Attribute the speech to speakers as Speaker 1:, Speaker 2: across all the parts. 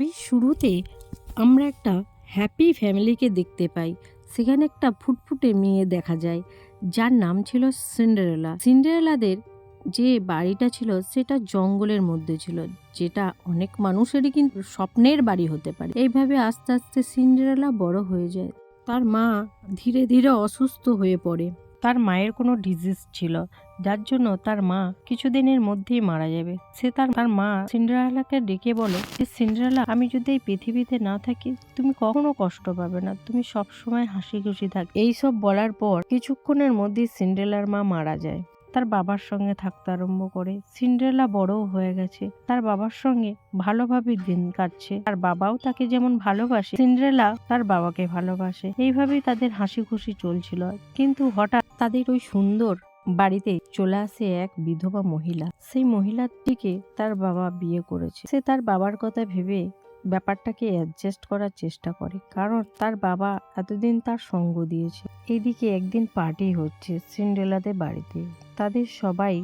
Speaker 1: ছবির শুরুতে আমরা একটা হ্যাপি ফ্যামিলিকে দেখতে পাই। সেখানে একটা ফুটফুটে মেয়ে দেখা যায়, যার নাম ছিল সিন্ডারেলা সিন্ডারেলাদের যে বাড়িটা ছিল, সেটা জঙ্গলের মধ্যে ছিল, যেটা অনেক মানুষেরই কিন্তু স্বপ্নের বাড়ি হতে পারে। এইভাবে আস্তে আস্তে সিন্ডারেলা বড় হয়ে যায়। তার মা ধীরে ধীরে অসুস্থ হয়ে পড়ে। তার মায়ের কোনো ডিজিজ ছিল, যার জন্য তার মা কিছুদিনের মধ্যেই মারা যাবে। সে তার তার মা সিন্ডারেলাকে ডেকে বলে যে সিন্ডারেলা, আমি যদি এই পৃথিবীতে না থাকি, তুমি কখনো কষ্ট পাবে না। তুমি সব সময় হাসি খুশি থাক এইসব বলার পর কিছুক্ষণের মধ্যেই সিন্ড্রেলার মা মারা যায়। তার বাবার সঙ্গে থাকতে আরম্ভ করে। সিন্ড্রেলা বড়ও হয়ে গেছে। তার বাবার সঙ্গে ভালোভাবে দিন কাটছে। তার বাবাও তাকে যেমন ভালোবাসে, সিন্ড্রেলা তার বাবাকে ভালোবাসে। এইভাবেই তাদের হাসি খুশি চলছিল। কিন্তু হঠাৎ তাদের ওই সুন্দর বাড়িতে চলে আসে এক বিধবা মহিলা। সেই মহিলাটিকে তার বাবা বিয়ে করেছে। সে তার বাবার কথা ভেবে ব্যাপারটাকে অ্যাডজাস্ট করার চেষ্টা করে, কারণ তার বাবা এতদিন তার সঙ্গ দিয়েছে। এদিকে একদিন পার্টি হচ্ছে সিন্ডেলাদের বাড়িতে। তাদের সবাই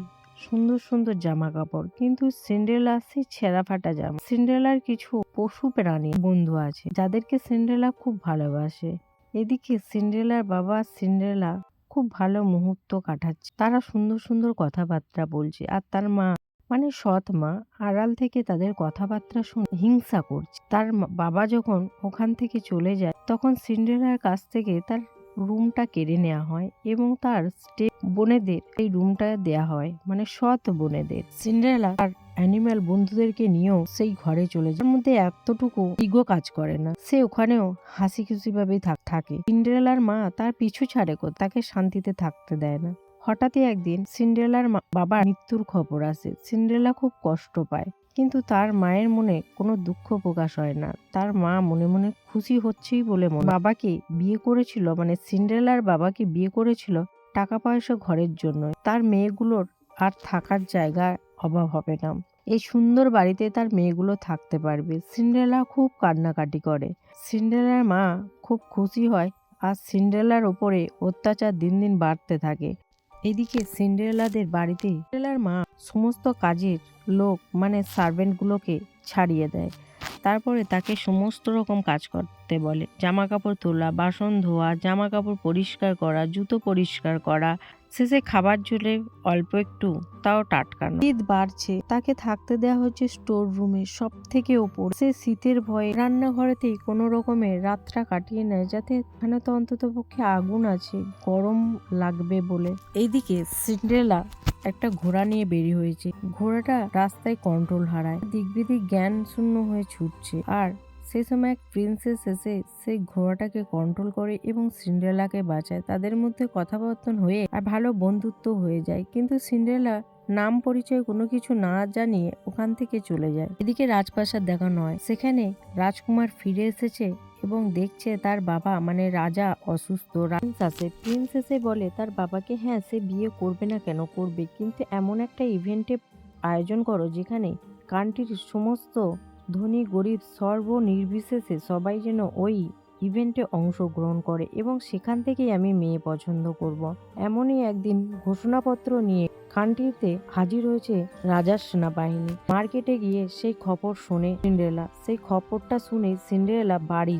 Speaker 1: সুন্দর সুন্দর জামা কাপড় কিন্তু সিন্ডেলা সেই ছেঁড়া ফাটা জামা। সিন্ডেলার কিছু পশু প্রাণী বন্ধু আছে, যাদেরকে সিন্ডেলা খুব ভালোবাসে। এদিকে সিন্ডেলার বাবা সিন্ডেলা খুব ভালো মুহূর্ত কাটাচ্ছে। তারা সুন্দর সুন্দর কথাবার্তা বলছে আর তার মা মানে সৎ মা আড়াল থেকে তাদের কথাবার্তা শুনে হিংসা করছে। তার বাবা যখন ওখান থেকে চলে যায় তখন সিন্ডেলার কাছ থেকে তার রুমটা কেড়ে নেওয়া হয় এবং তার স্টে বোনেদের এই রুমটা দেয়া হয় মানে সৎ বোনেদের। সিন্ডেলা তার অ্যানিম্যাল বন্ধুদেরকে নিয়েও সেই ঘরে চলে যায়। মধ্যে এতটুকু ইগো কাজ করে না। সে ওখানেও হাসি খুশি ভাবেই থাক- সিন্ডেলার মা তার পিছু ছাড়ে তাকে শান্তিতে থাকতে দেয় না। হঠাৎই একদিন সিন্ড্রেলার বাবার মৃত্যুর খবর আসে। সিন্ড্রেলা খুব কষ্ট পায়। কিন্তু তার মায়ের মনে কোনো দুঃখ প্রকাশ হয় না। তার মা মনে মনে খুশি হচ্ছেই বলে মনে বাবাকে বিয়ে করেছিল মানে সিন্ড্রেলার বাবাকে বিয়ে করেছিল টাকা পয়সা ঘরের জন্য। তার মেয়েগুলোর আর থাকার জায়গার অভাব হবে না। এই সুন্দর বাড়িতে তার মেয়েগুলো থাকতে পারবে। সিন্ড্রেলা খুব কান্নাকাটি করে। সিন্ড্রেলার মা খুব খুশি হয় আর সিন্ড্রেলার ওপরে অত্যাচার দিন দিন বাড়তে থাকে। এদিকে সিন্ড্রেলাদের বাড়িতে সিন্ড্রেলার মা সমস্ত কাজের লোক মানে সার্ভেন্টগুলোকে ছাড়িয়ে দেয়। তারপরে তাকে সমস্ত রকম কাজ করতে বলে। জামা কাপড় তোলা, বাসন ধোয়া জামা কাপড় পরিষ্কার করা, জুতো পরিষ্কার করা শেষে খাবার জুলে অল্প একটু, তাও টাটকা শীত বাড়ছে, তাকে থাকতে দেওয়া হচ্ছে স্টোর রুমে সব থেকে ওপর। সে শীতের ভয়ে রান্নাঘরেতেই কোনো রকমের রাতটা কাটিয়ে নেয়, যাতে এখানে তো অন্তত পক্ষে আগুন আছে, গরম লাগবে বলে। এইদিকে সিন্ড্রেলা একটা ঘোড়া নিয়ে বেরিয়ে হয়েছে। ঘোড়াটা রাস্তায় কন্ট্রোল হারায়। দিক জ্ঞান শূন্য হয়ে ছুটছে। আর সেই সময় এক প্রিন্সেস এসে সেই ঘোড়াটাকে কন্ট্রোল করে এবং সিন্ড্রেলাকে বাঁচায়। তাদের মধ্যে কথাবার্তন হয়ে আর ভালো বন্ধুত্ব হয়ে যায়। কিন্তু সিন্ড্রেলা নাম পরিচয় কোনো কিছু না জানিয়ে ওখান থেকে চলে যায়। এদিকে রাজপ্রাসাদ দেখানো হয়। সেখানে রাজকুমার ফিরে এসেছে এবং দেখছে তার বাবা মানে রাজা অসুস্থ। প্রিন্স আসে প্রিন্স এসে বলে, তার বাবাকে হ্যাঁ সে বিয়ে করবে না কেন? করবে। কিন্তু এমন একটা ইভেন্টে আয়োজন করো যেখানে কান্ট্রির সমস্ত ধনী, গরিব সর্ব নির্বিশেষে সবাই যেন ওই ইভেন্টে অংশগ্রহণ করে এবং সেখান থেকেই আমি মেয়ে পছন্দ করব। এমনই একদিন ঘোষণাপত্র নিয়ে খানটিতে হাজির হয়েছে রাজার সেনাবাহিনী মার্কেটে গিয়ে সেই খবর শোনে সিন্ড্রেলা, সেই খবরটা শুনে সিন্ড্রেলা বাড়ি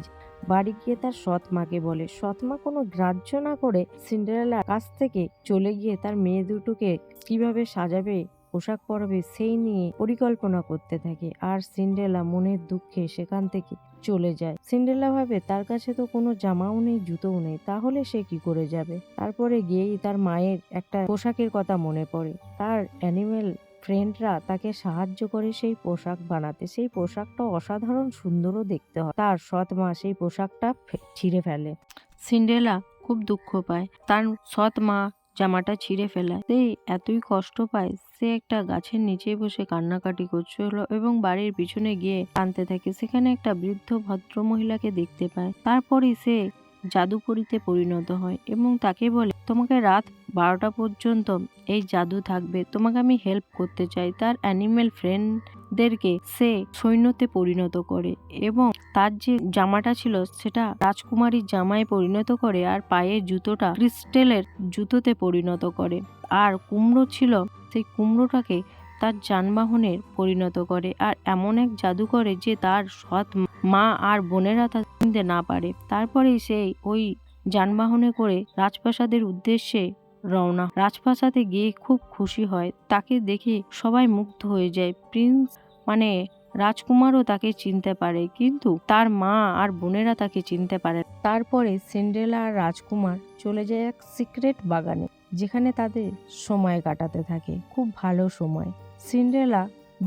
Speaker 1: বাড়ি গিয়ে তার সৎ মাকে বলে সৎ মা কোনো গ্রাহ্য না করে সিন্ড্রেলার কাছ থেকে চলে গিয়ে তার মেয়ে দুটোকে কীভাবে সাজাবে পোশাক পরবে সেই নিয়ে পরিকল্পনা করতে থাকে। আর সিন্ড্রেলা মনের দুঃখে সেখান থেকে চলে যায়। সিন্ড্রেলা ভাবে, তার কাছে তো কোনো জামাও নেই, জুতোও নেই, তাহলে সে কি করে যাবে? তারপরে গিয়েই তার মায়ের একটা পোশাকের কথা মনে পড়ে। তার অ্যানিমেল ফ্রেন্ডরা তাকে সাহায্য করে সেই পোশাক বানাতে। সেই পোশাকটা অসাধারণ সুন্দরও দেখতে হয়। তার সৎ মা সেই পোশাকটা ছিঁড়ে ফেলে। সিন্ড্রেলা খুব দুঃখ পায়। তার সৎ মা জামাটা ছিঁড়ে ফেলায় সেই এতই কষ্ট পায়, সে একটা গাছের নিচে বসে কান্নাকাটি করছিল এবং বাড়ির পিছনে গিয়ে কানতে থাকে। সেখানে একটা বৃদ্ধ ভদ্র মহিলাকে দেখতে পায়। তারপরে সে জাদুকরিতে পরিণত হয় এবং তাকে বলে তোমাকে রাত বারোটা পর্যন্ত এই জাদু থাকবে। তোমাকে আমি হেল্প করতে চাই। তার অ্যানিমেল ফ্রেন্ডদেরকে সে সৈন্যতে পরিণত করে এবং তার যে জামাটা ছিল সেটা রাজকুমারীর জামায় পরিণত করে আর পায়ের জুতোটা ক্রিস্টেলের জুতোতে পরিণত করে। আর কুমড়ো ছিল, সেই কুমড়োটাকে তার যানবাহনের পরিণত করে। আর এমন এক জাদু করে যে তার সৎ মা আর বোনেরা তা চিনতে না পারে। তারপরেই সেই ওই যানবাহনে করে রাজপ্রাসাদের উদ্দেশ্যে রওনা। রাজপ্রাসাদে গিয়ে খুব খুশি হয়। তাকে দেখে সবাই মুগ্ধ হয়ে যায়। প্রিন্স মানে রাজকুমারও তাকে চিনতে পারে, কিন্তু তার মা আর বোনেরা তাকে চিনতে পারে তারপরে সিন্ড্রেলা আর রাজকুমার চলে যায় এক সিক্রেট বাগানে, যেখানে তাদের সময় কাটাতে থাকে। খুব ভালো সময়। সিন্ড্রেলা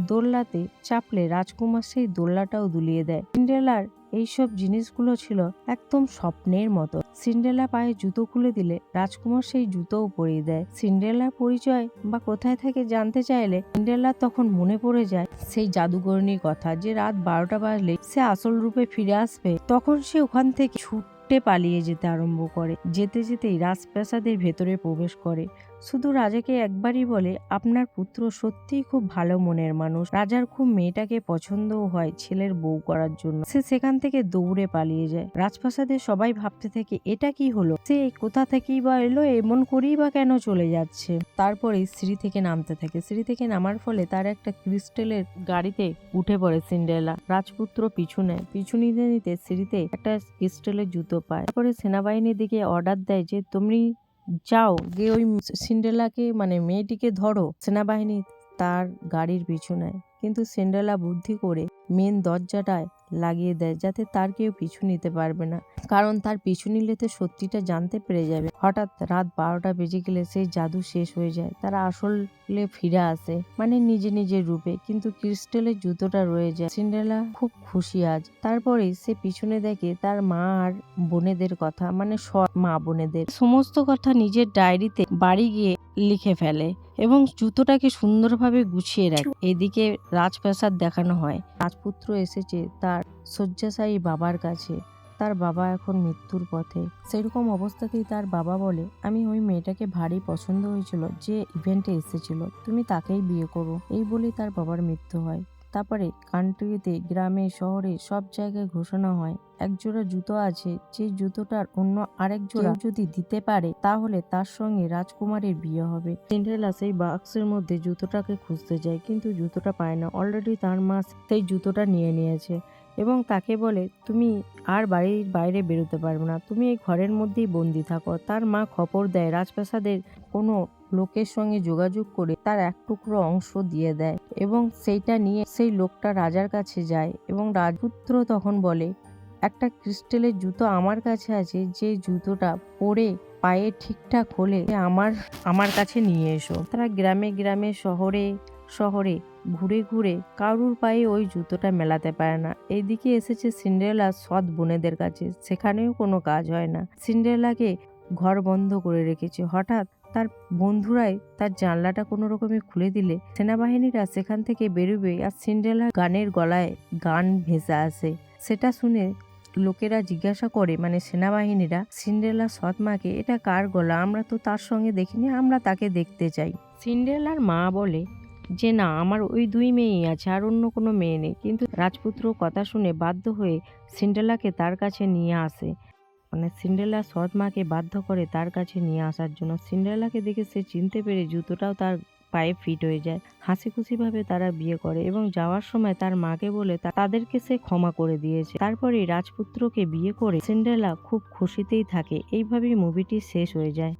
Speaker 1: দোল্লাতে চাপলে রাজকুমার সেই দোল্লাটাও দুলিয়ে দেয়। সিন্ড্রেলার এইসব জিনিসগুলো ছিল একদম স্বপ্নের মতো। সিন্ডেলা পায়ে জুতো খুলে দিলে রাজকুমার সেই জুতোও পরিয়ে দেয়। সিন্ডেলার পরিচয় বা কোথায় থেকে জানতে চাইলে সিন্ডেলার তখন মনে পড়ে যায় সেই জাদুকরণীর কথা যে রাত বারোটা বাজলে সে আসল রূপে ফিরে আসবে। তখন সে ওখান থেকে ছুটে পালিয়ে যেতে আরম্ভ করে। যেতে যেতেই রাজপ্রাসাদের ভেতরে প্রবেশ করে। শুধু রাজাকে একবারই বলে, আপনার পুত্র সত্যিই খুব ভালো মনের মানুষ। রাজার খুব মেয়েটাকে পছন্দও হয় ছেলের বউ করার জন্য। সে সেখান থেকে দৌড়ে পালিয়ে যায়। রাজপ্রাসাদে সবাই ভাবতে থাকে, এটা কি হলো? সে কোথা থেকেই বা এলো? এমন করেই বা কেন চলে যাচ্ছে? তারপরে সিঁড়ি থেকে নামতে থাকে। সিঁড়ি থেকে নামার ফলে তার একটা ক্রিস্টেলের গাড়িতে উঠে পড়ে সিন্ডেলা। রাজপুত্র পিছু নেয়। পিছু নিতে নিতে সিঁড়িতে একটা ক্রিস্টেলের জুতো পায়। তারপরে সেনাবাহিনীর দিকে অর্ডার দেয় যে তুমি যাও, গিয়ে ওই সিন্ডেলাকে মানে মেয়েটিকে ধরো সেনাবাহিনী তার গাড়ির পিছু নেয় কিন্তু সিন্ডেলা বুদ্ধি করে মেন দরজাটায় লাগিয়ে দেয় যাতে তার কেউ পিছু নিতে পারবে না। কারণ তার পিছু নিলে তো সত্যিটা জানতে পেরে যাবে। হঠাৎ রাত বারোটা বেজে গেলে সেই জাদু শেষ হয়ে যায়। তারা আসলে ফিরে আসে মানে নিজে নিজের রূপে। কিন্তু ক্রিস্টেলের জুতোটা রয়ে যায়। সিন্ডেলা খুব খুশি আজ। তারপরে সে পিছনে দেখে তার মা আর বোনেদের কথা মানে সৎ মা বোনেদের। সমস্ত কথা নিজের ডায়েরিতে বাড়ি গিয়ে লিখে ফেলে এবং জুতোটাকে সুন্দরভাবে গুছিয়ে রাখে। এদিকে রাজপ্রাসাদ দেখানো হয়। রাজপুত্র এসেছে তার শয্যাশায়ী বাবার কাছে। তার বাবা এখন মৃত্যুর পথে। সেরকম অবস্থাতেই তার বাবা বলে আমি ওই মেয়েটাকে ভারী পছন্দ হয়েছিল যে ইভেন্টে এসেছিল। তুমি তাকেই বিয়ে করো। এই বলেই তার বাবার মৃত্যু হয়। তারপরে কান্ট্রিতে গ্রামে শহরে সব জায়গায় ঘোষণা হয়। এক জোড়া জুতো আছে যে জুতোটার অন্য আরেক জোড়া যদি দিতে পারে তাহলে তার সঙ্গে রাজকুমারের বিয়ে হবে। সিন্ড্রেলা সেই বাক্সের মধ্যে জুতোটাকে খুঁজতে যায় কিন্তু জুতোটা পায় না। অলরেডি তার মা সেই জুতোটা নিয়ে নিয়েছে এবং তাকে বলে তুমি আর বাড়ির বাইরে বেরোতে পারবে না। তুমি এই ঘরের মধ্যেই বন্দি থাকো। তার মা খবর দেয় রাজপ্রাসাদের কোনো লোকের সঙ্গে যোগাযোগ করে তার এক টুকরো অংশ দিয়ে দেয় এবং সেইটা নিয়ে সেই লোকটা রাজার কাছে যায় এবং রাজপুত্র তখন বলে, একটা ক্রিস্টালের জুতো আমার কাছে আছে, যে জুতোটা পরে পায়ে ঠিকঠাক হলে আমার আমার কাছে নিয়ে এসো। তারা গ্রামে গ্রামে, শহরে শহরে, ঘুরে ঘুরে কারুর পায়ে ওই জুতোটা মেলাতে পারে না। এইদিকে এসেছে সিন্ড্রেলা সৎ বোনেদের কাছে, সেখানেও কোনো কাজ হয় না। সিন্ড্রেলাকে ঘর বন্ধ করে রেখেছে। হঠাৎ তার বন্ধুরাই তার জানলাটা কোনো রকমে খুলে দিলে সেনাবাহিনীরা সেখান থেকে বেরোবে আর সিন্ড্রেলা গানের গলায় গান ভেসে আসে সেটা শুনে লোকেরা জিজ্ঞাসা করে মানে সেনাবাহিনীরা সিন্ড্রেলা সৎ মাকে এটা কার গলা? আমরা তো তার সঙ্গে দেখিনি, আমরা তাকে দেখতে চাই। সিন্ড্রেলার মা বলে, যে না, আমার ওই দুই মেয়েই আছে, আর অন্য কোনো মেয়ে নেই। কিন্তু রাজপুত্র কথা শুনে বাধ্য হয়ে সিন্ড্রেলাকে তার কাছে নিয়ে আসে। মানে সিন্ড্রেলা সৎ মাকে বাধ্য করে তার কাছে নিয়ে আসার জন্য সিন্ড্রেলাকে দেখে সে চিনতে পেরে জুতোটাও তার পায়ে ফিট হয়ে যায়। হাসি খুশিভাবে তারা বিয়ে করে এবং যাওয়ার সময় তার মাকে বলে তাদেরকে সে ক্ষমা করে দিয়েছে। তারপরে রাজপুত্রকে বিয়ে করে সিন্ড্রেলা খুব খুশিতেই থাকে। এইভাবেই মুভিটি শেষ হয়ে যায়।